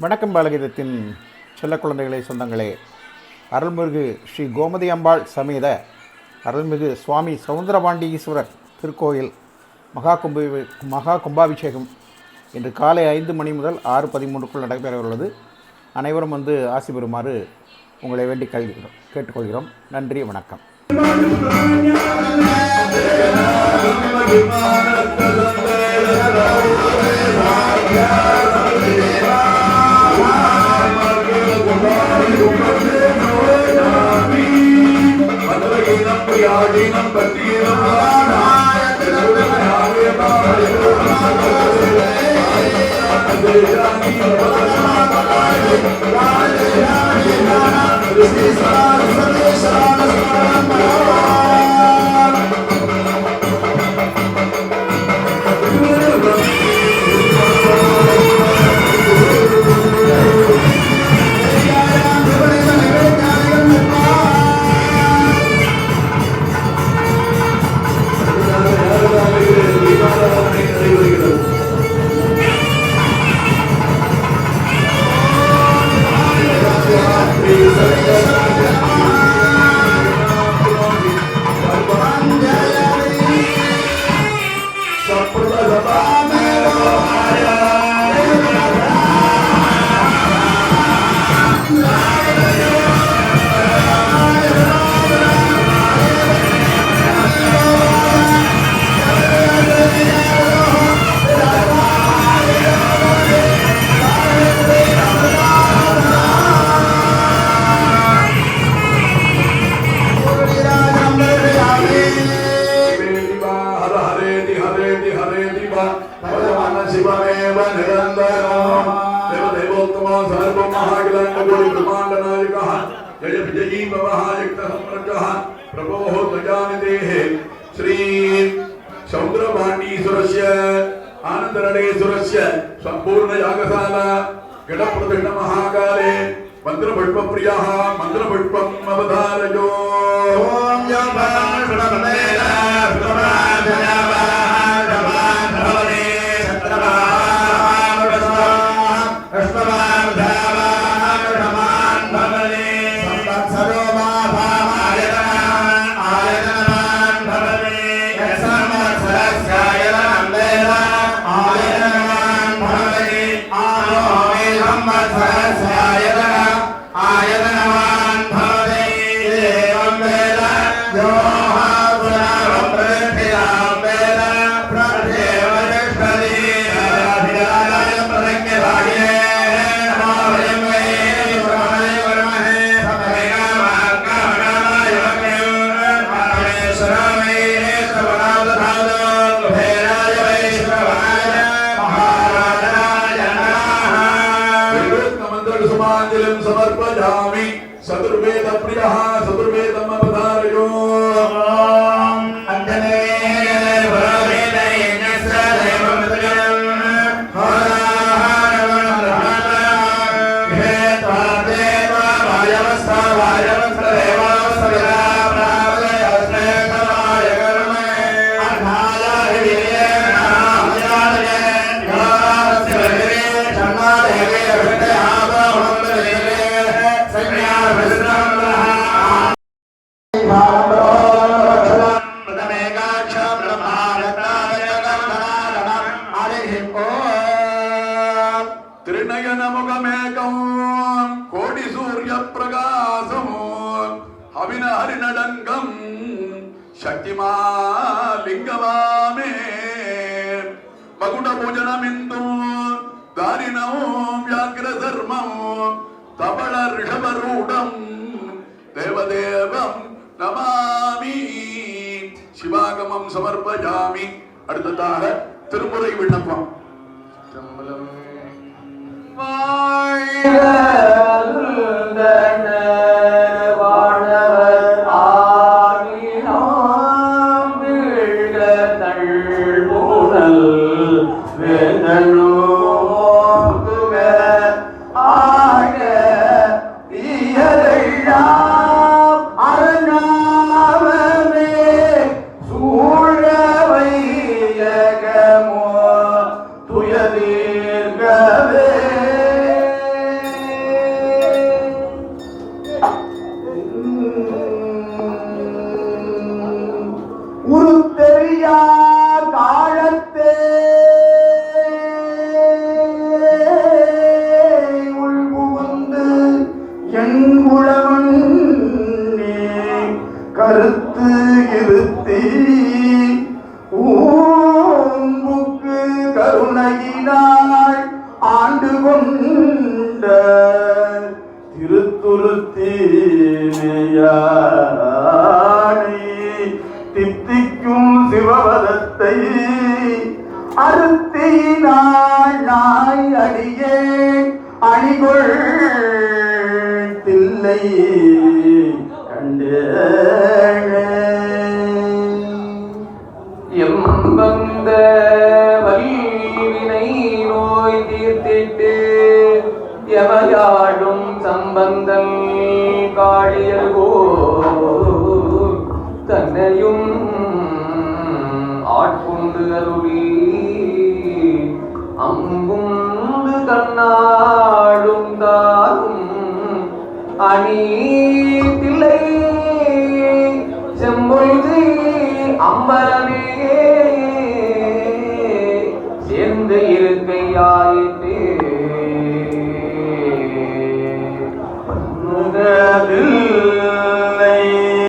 வணக்கம் பாலகீதத்தின் செல்ல குழந்தைகளே சொந்தங்களே. அருள்மிகு ஸ்ரீ கோமதி அம்பாள் சமேத அருள்மிகு சுவாமி சவுந்தரபாண்டீஸ்வரர் திருக்கோயில் மகா கும்ப மகா கும்பாபிஷேகம். இன்று காலை ஐந்து மணி முதல் ஆறு பதிமூன்றுக்குள் நடைபெற உள்ளது அனைவரும் வந்து ஆசி பெறுமாறு உங்களை வேண்டி கல்கிறோம் கேட்டுக்கொள்கிறோம். நன்றி வணக்கம். நம்பியாடி நம்பத்தீரம் Romero, Romero. जय विजयी भवः युक्तसम्रजः प्रभोः ध्वजानिदेः श्री सौन्द्रभाण्डीश्वरस्य आनन्दरणेश्वरस्य सम्पूर्णयागशाला गणप्रतिष्ठमहाकाले मन्त्रपुष्पप्रियः मन्त्रपुष्पम् अवधारयो సదుర్వేద ప్రియ సదు திருநயனமுகமேகம் கோடி சூரிய பிரகாசமோ அவின ஹரிநடங்கம் சக்திமா லிங்கமாமே மகுட பூஜனமிந்து தாரிணவும் வியாக்கிர தர்மம் தபள ரிஷபரூடம் தேவதேவம் நமாமி சிவாகமம் சமர்ப்பயாமி அடுத்ததாக திருமுறை விண்ணப்பம் Fire! இருத்தி ஊம்புக்கு கருணையினாய் ஆண்டு கொண்ட திருத்துருத்தீமையானை தித்திக்கும் சிவபதத்தை அறுத்தினாய் நாய் அடியே அணிகொள் தில்லை கண்டே. தீட்டு தீர்த்திட்டு எவையாடும் சம்பந்தம் காழியல்கோ தன்னையும் ஆட்கொண்டு அருளி அங்குண்டு கண்ணாடும் தாகும் அணி தில்லை செம்பொழுது அம்பலமே